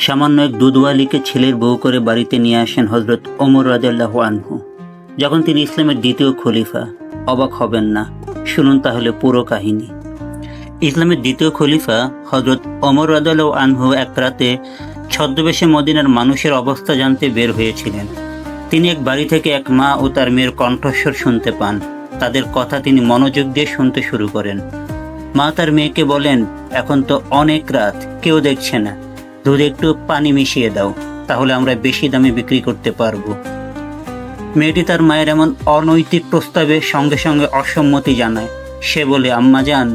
সামান্য এক দুধওয়ালিকে ছেলের বউ করে বাড়িতে নিয়ে আসেন হজরত ওমর রাজাল্লাহ আনহু। যখন তিনি ইসলামের দ্বিতীয় খলিফা, অবাক হবেন না। শুনুন তাহলে পুরো কাহিনী। ইসলামের দ্বিতীয় খলিফা হজরত অমর রাজাল্লাহ আনহু এক রাতে ছদ্মবেশে মদিনার মানুষের অবস্থা জানতে বের হয়েছিলেন। তিনি এক বাড়ি থেকে এক মা ও তার মেয়ের কণ্ঠস্বর শুনতে পান। তাদের কথা তিনি মনোযোগ দিয়ে শুনতে শুরু করেন। মা তার মেয়েকে বলেন, এখন তো অনেক রাত, কেউ দেখছে না। দুধে একটু পানি মিশিয়ে দাও, তাহলে আমরা বেশি দামে বিক্রি করতে পারব। মেয়েটি তার মায়ের এমন অনৈতিক প্রস্তাবে সঙ্গে সঙ্গে অসম্মতি জানায়। সে বলে, আম্মা যান,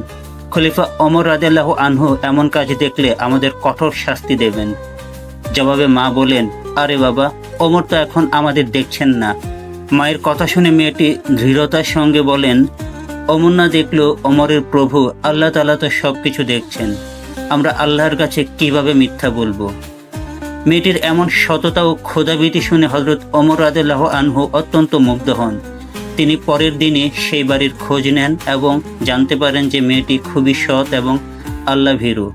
খলিফা অমর রাজাল্লাহ আনহু এমন কাজ দেখলে আমাদের কঠোর শাস্তি দেবেন। জবাবে মা বলেন, আরে বাবা অমর তো এখন আমাদের দেখছেন না। মায়ের কথা শুনে মেয়েটি দৃঢ়তার সঙ্গে বলেন অমর না দেখলেও অমরের প্রভু আল্লাহ তালা তো সব কিছু দেখছেন। আমরা আল্লাহর কাছে কীভাবে মিথ্যা বলব? মেয়েটির এমন সততা ও ক্ষোধাভীতি শুনে হজরত অমর রাদেল্লাহ আনহু অত্যন্ত মুগ্ধ হন। তিনি পরের দিনে সেই বাড়ির খোঁজ নেন এবং জানতে পারেন যে মেয়েটি খুবই সৎ এবং আল্লাহ ভীরু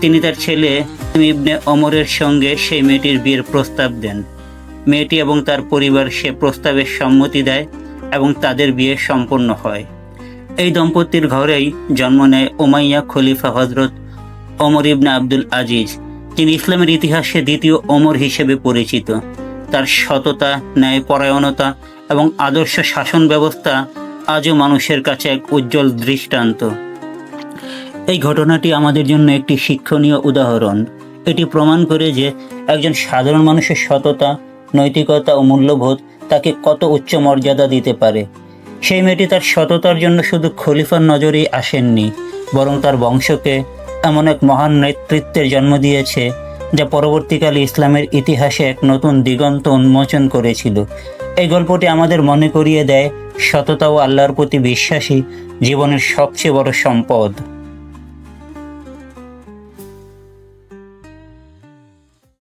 তিনি তার ছেলে ইবনে অমরের সঙ্গে সেই মেয়েটির বিয়ের প্রস্তাব দেন। মেয়েটি এবং তার পরিবার সে প্রস্তাবের সম্মতি দেয় এবং তাদের বিয়ে সম্পন্ন হয়। এই দম্পতির ঘরেই জন্ম নেয় ওমাইয়া খলিফা হজরত ওমর ইবনে আব্দুল আজিজ, যিনি ইসলামের ইতিহাসে দ্বিতীয় ওমর হিসেবে পরিচিত। তার সততা, ন্যায়পরায়ণতা এবং আদর্শ শাসন ব্যবস্থা আজও মানুষের কাছে এক উজ্জ্বল দৃষ্টান্ত। এই ঘটনাটি আমাদের জন্য একটি শিক্ষণীয় উদাহরণ। এটি প্রমাণ করে যে একজন সাধারণ মানুষের সততা, নৈতিকতা ও মূল্যবোধ তাকে কত উচ্চ মর্যাদা দিতে পারে। সেই মেয়েটি তার সততার জন্য শুধু খলিফার নজরেই আসেননি, বরং তার বংশকে এমন এক মহান নেতৃত্বের জন্ম দিয়েছে, যা পরবর্তীকালে ইসলামের ইতিহাসে এক নতুন দিগন্ত উন্মোচন করেছিল। এই গল্পটি আমাদের মনে করিয়ে দেয় সততা ও আল্লাহর প্রতি বিশ্বাসী জীবনের সবচেয়ে বড় সম্পদ।